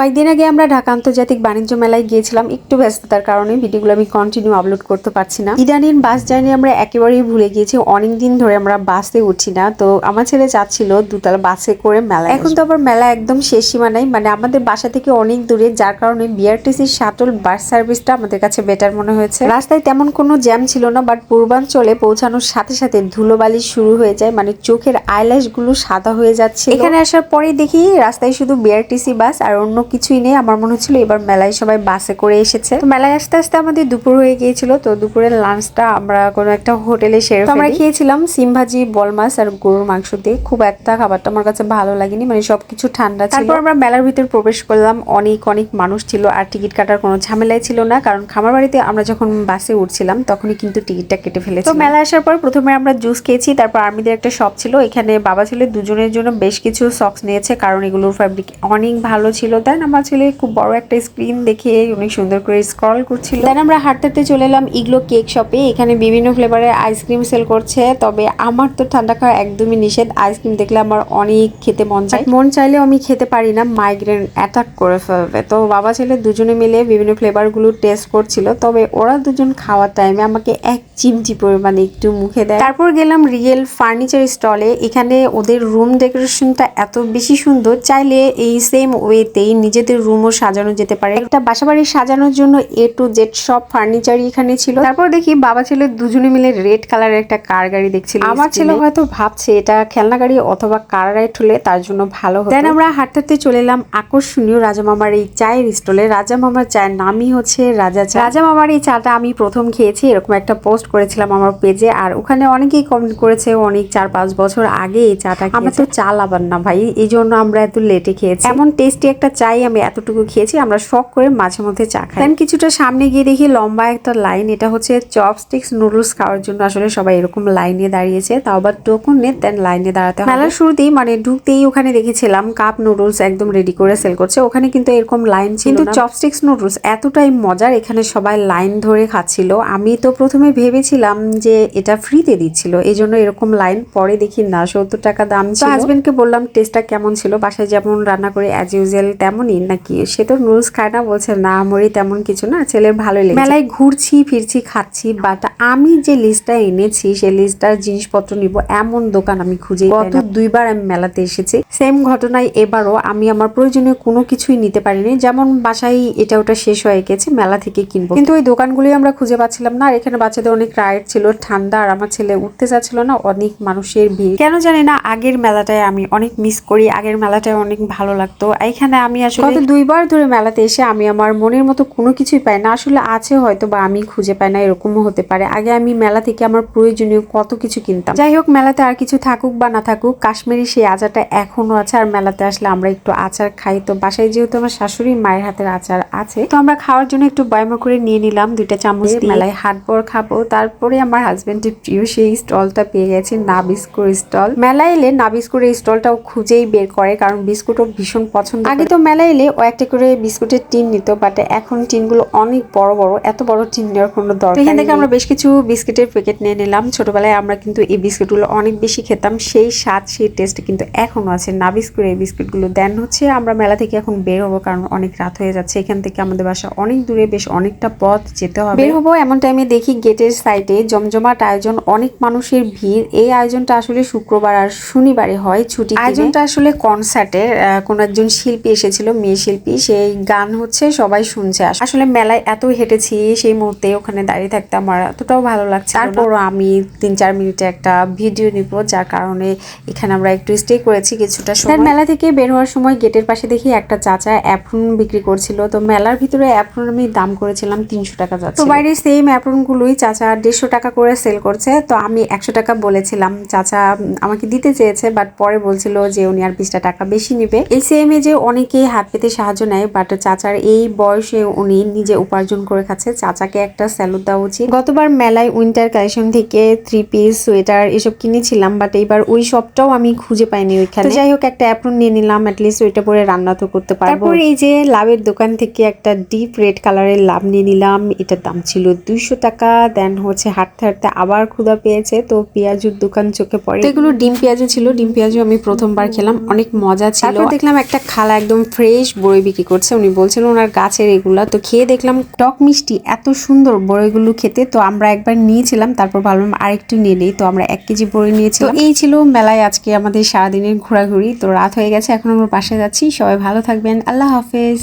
কয়েকদিন আগে আমরা ঢাকা আন্তর্জাতিক বাণিজ্য মেলায় গিয়েছিলাম একটু ব্যস্ততার কারণে ভিডিওগুলো আমি কন্টিনিউ আপলোড করতে পারছি না। ইদানিং বাস জার্নি আমরা একেবারেই ভুলে গিয়েছি অনেক দিন ধরে আমরা বাসে উঠছি না। তো আমার ছেলে যাচ্ছিল দুতলা বাসে করে মেলা এখন তো আবার মেলা একদম শেষ সীমানায় মানে আমাদের বাসা থেকে অনেক দূরে যার কারণে বিআরটিসির শাটল বাস সার্ভিসটা আমাদের কাছে বেটার মনে হয়েছে। রাস্তায় তেমন কোনো জ্যাম ছিল না বাট পূর্বাঞ্চলে পৌঁছানোর সাথে সাথে ধুলোবালি শুরু হয়ে যায় মানে চোখের আইল্যাশগুলো সাদা হয়ে যাচ্ছে। এখানে আসার পরে দেখি রাস্তায় শুধু বিআরটিসি বাস আর অন্য কিছুই নেই আমার মনে হচ্ছিল এবার মেলায় সবাই বাসে করে এসেছে। তো মেলায় আসতে আসতে আমাদের দুপুর হয়ে গিয়েছিল তো দুপুরের লাঞ্চটা আমরা কোনো একটা হোটেলে সেরে আমরা খেয়েছিলাম সিম ভাজি বল মাছ আর গরুর মাংস দিয়ে। খুব একটা খাবারটা আমার কাছে ভালো লাগেনি মানে সবকিছু ঠান্ডা ছিল। তারপর আমরা মেলার ভিতর প্রবেশ করলাম অনেক অনেক মানুষ ছিল আর টিকিট কাটার কোনো ঝামেলাই ছিল না কারণ খামার বাড়িতে আমরা যখন বাসে উঠছিলাম তখনই কিন্তু টিকিটটা কেটে ফেলেছি তো মেলা আসার পর প্রথমে আমরা জুস খেয়েছি তারপর আর্মিদের একটা শপ ছিল। এখানে বাবা ছেলে দুজনের জন্য বেশ কিছু সক্স নিয়েছে কারণ এগুলোর ফ্যাব্রিক অনেক ভালো ছিল দেন আমার ছেলে খুব বড় একটা স্ক্রিন দেখে অনেক সুন্দর করে স্ক্রল করছিল। দেন আমরা হাঁটতে হাঁটতে চলে এলাম ইগলো কেক শপে এখানে বিভিন্ন ফ্লেভারের আইসক্রিম সেল করছে। তবে আমার তো ঠান্ডা খাওয়া একদমই নিষেধ। আইসক্রিম দেখলে আমার অনেক খেতে মন চায়। মন চাইলেও আমি খেতে পারি না। মাইগ্রেন অ্যাটাক করে ফেলবে। তো বাবা ছেলে দুজনে মিলে বিভিন্ন ফ্লেভারগুলো টেস্ট করছিল। তবে ওরা দুজন খাওয়ার টাইমে আমাকে এক চিমটি পরিমাণে একটু মুখে দেয়। তারপর গেলাম রিয়েল ফার্নিচার স্টলে এখানে ওদের রুম ডেকোরেশনটা এত বেশি সুন্দর। চাইলে এই সেম ওয়েতেই নিজেদের রুমও সাজানো যেতে পারে। একটা বাসাবাড়ি সাজানোর জন্য এ টু জেড সব ফার্নিচারই এখানে ছিল। তারপর দেখি বাবা ছেলে দুজনে মিলে রেড কালারের একটা কার গাড়ি দেখছিল আমার ছেলে হয়তো ভাবছে এটা খেলনা গাড়ি অথবা কার রাইড হলে তার জন্য ভালো হতো। দেন আমরা হাঁটতে হাঁটতে চলে এলাম আকর্ষণীয় রাজা মামার এই চায়ের স্টলে। রাজা মামার চায়ের নামই হচ্ছে রাজা চা। রাজা মামার এই চাটা আমি প্রথম খেয়েছি এরকম একটা পোস্ট করেছিলাম আমার পেজে আর ওখানে অনেকেই কমেন্ট করেছে অনেক চার পাঁচ বছর আগে এই চাটা আমরা তো চা লাভার না ভাই এই জন্য আমরা এত লেটে খেয়েছি। এমন টেস্টি একটা চাই আমি এতটুকু খেয়েছি আমরা শখ করে মাঝে মধ্যে চা খাই। দেন কিছুটা সামনে গিয়ে দেখি লম্বা একটা লাইন এটা হচ্ছে চপস্টিক্স নুডলস খাওয়ার জন্য আসলে সবাই এরকম লাইনে দাঁড়িয়েছে। তাও আবার টোকন নেই দেন লাইনে দাঁড়াতে মেলার শুরুতেই মানে ঢুকতেই ওখানে দেখেছিলাম কাপ নুডলস একদম রেডি করে সেল করছে। ওখানে কিন্তু এরকম লাইন ছিল কিন্তু চপস্টিক্স নুডলস এতটাই মজার এখানে সবাই লাইন ধরে খাচ্ছিল। আমি তো প্রথমে ভেবেছিলাম যে এটা ফ্রিতে দিচ্ছিল। এই জন্য এরকম লাইন পরে দেখি না সত্তর টাকা দাম ছিল। হাজবেন্ডকে বললাম টেস্টটা কেমন ছিল? বাসায় যেমন রান্না করে অ্যাজ ইউজুয়াল তেমনই নাকি? সে তো নুডলস খায় না বলছে, না আমরি তেমন কিছু না ছেলের ভালোই লেগেছে। মেলায় ঘুরছি, ফিরছি, খাচ্ছি বাট আমি যে লিস্টটা এনেছি সেই লিস্টটার জিনিসপত্র নিব এমন দোকান আমি খুঁজে গত দুইবার আমি মেলাতে এসেছি। সেম ঘটনায় এবারও আমি আমার প্রয়োজনীয় কোনো কিছুই নিতে পারিনি। যেমন বাসায় এটা ওটা শেষ হয়ে গেছে, মেলা থেকে কিনবো। কিন্তু ওই দোকানগুলি আমরা খুঁজে পাচ্ছিলাম না, আর এখানে বাচ্চাদের অনেক রাইড ছিল, ঠান্ডা, আর আমার ছেলে উঠতে চাচ্ছিল না, অনেক মানুষের ভিড়। কেন জানি না, আগের মেলাটায় আমি অনেক মিস করি, আগের মেলাটায় অনেক ভালো লাগতো। এখানে আমি আসলে গত দুইবার ধরে মেলাতে এসে আমি আমার মনের মতো কোনো কিছুই পাই না। আসলে আছে হয়তো বা আমি খুঁজে পাই না এরকমও হতে পারে। আগে আমি মেলা থেকে আমার প্রয়োজনীয় কত কিছু কিনতাম। যাই হোক মেলাতে আর কিছু থাকুক বা না থাকুক কাশ্মীরি সেই আচারটা এখনও আছে আর মেলাতে আসলে আমরা একটু আচার খাই। তো বাসায় যেহেতু আমার শাশুড়ি মায়ের হাতের আচার আছে তো আমরা খাওয়ার জন্য একটু বয়মা করে নিয়ে নিলাম দুইটা চামচ মেলায় মেলায় হাটবর খাব। তারপরে আমার হাজবেন্ডের প্রিয় সেই স্টলটা পেয়ে গেছে না বিস্কুট স্টল। মেলায় এলে না বিস্কুটের স্টলটাও খুঁজেই বের করে কারণ বিস্কুটও ভীষণ পছন্দ আগে তো মেলায় এলে ও একটা করে বিস্কুটের টিন নিত বাট এখন টিনগুলো অনেক বড় বড় এত বড় টিন নেওয়ার কোনো দরকার এখান থেকে আমরা বেশ কিছু বিস্কিটের প্যাকেট নিয়ে নিলাম। ছোটবেলায় আমরা কিন্তু এই বিস্কুটগুলো অনেক বেশি খেতাম সেই স্বাদ সেই টেস্ট কিন্তু এখনও আছে। না বিস্কুট এই বিস্কুটগুলো দেন হচ্ছে আমরা মেলা থেকে এখন বের হব কারণ অনেক রাত হয়ে যাচ্ছে। এখান থেকে আমাদের বাসা অনেক দূরে বেশ অনেকটা পথ যেতে হবে। বের হব এমন টাইমে দেখি গেটের সাইডে জমজমাট আয়োজন অনেক মানুষের ভিড়। এই আয়োজনটা আসলে শুক্রবার আর শনিবারে হয় ছুটি আয়োজনটা আসলে কনসার্টের কোনো একজন শিল্পী এসেছিল মেয়ে শিল্পী সেই গান হচ্ছে সবাই শুনছে। আসলে মেলায় এত হেঁটেছি সেই মুহূর্তে ওখানে দাঁড়িয়ে থাকতে আমার এতটাও ভালো লাগছে তারপরও আমি তিন চার মিনিটে একটা ভিডিও নিব যার কারণে এখানে আমরা একটু স্টে করেছি কিছুটা সময়। মেলা থেকে বের হওয়ার সময় গেটের পাশে দেখি একটা চাচা অ্যাপ্রন বিক্রি করছিল। তো মেলার ভিতরে অ্যাপ্রন আমি দাম করেছিলাম তিনশো টাকা যাচ্ছে। তো বাইরে সেম অ্যাপ্রন গুলোই চাচা দেড়শো টাকা করে সেল করছে। তো আমি একশো টাকা বলেছিলাম চাচা আমাকে দিতে চেয়েছে বাট পরে বলছিল যে উনি আর বিশটা টাকা বেশি নিবে। এই সেম যে অনেকেই হাত পেতে সাহায্য নেয় বাট চাচার এই বয়সে উনি নিজে উপার্জন করে খাচ্ছে। চাচাকে একটা স্যালুট দেওয়া উচিত। গতবার মেলায় উইন্টার কালেকশন থেকে থ্রি পিস সোয়েটার এসব কিনেছিলাম বাট এইবার ওই সবটাও আমি খুঁজে পাইনি ওইখানে। যাই হোক একটা অ্যাপ্রন নিয়ে নিলাম অ্যাটলিস্ট ওইটা পরে রান্না তো করতে পারব। তারপর এই যে লাভের দোকান থেকে থেকে একটা ডিপ রেড কালারের লাভ নিয়ে নিলাম এটার দাম ছিল দুইশো টাকা দেন হচ্ছে হাঁটতে হাঁটতে আবার ক্ষুধা পেয়েছে তো পেঁয়াজুর দোকান চোখে পড়ে। এগুলো ডিম পেঁয়াজু ছিল ডিম পেঁয়াজু আমি প্রথমবার খেলাম অনেক মজা ছিল। দেখলাম একটা খালা একদম ফ্রেশ বড়ই বিক্রি করছে। উনি বলছেন, ওনার গাছের এগুলা। তো খেয়ে দেখলাম টক মিষ্টি এত সুন্দর বড়ইগুলো খেতে। তো আমরা একবার নিয়েছিলাম, তারপর ভাবলাম আরেকটু নিয়ে নেই। তো আমরা এক কেজি বড়ি নিয়েছিলাম। এই ছিল মেলায় আজকে আমাদের সারাদিনের ঘোরাঘুরি। তো রাত হয়ে গেছে, এখন আমরা পাশে যাচ্ছি। সবাই ভালো থাকবেন। আল্লাহ হাফেজ।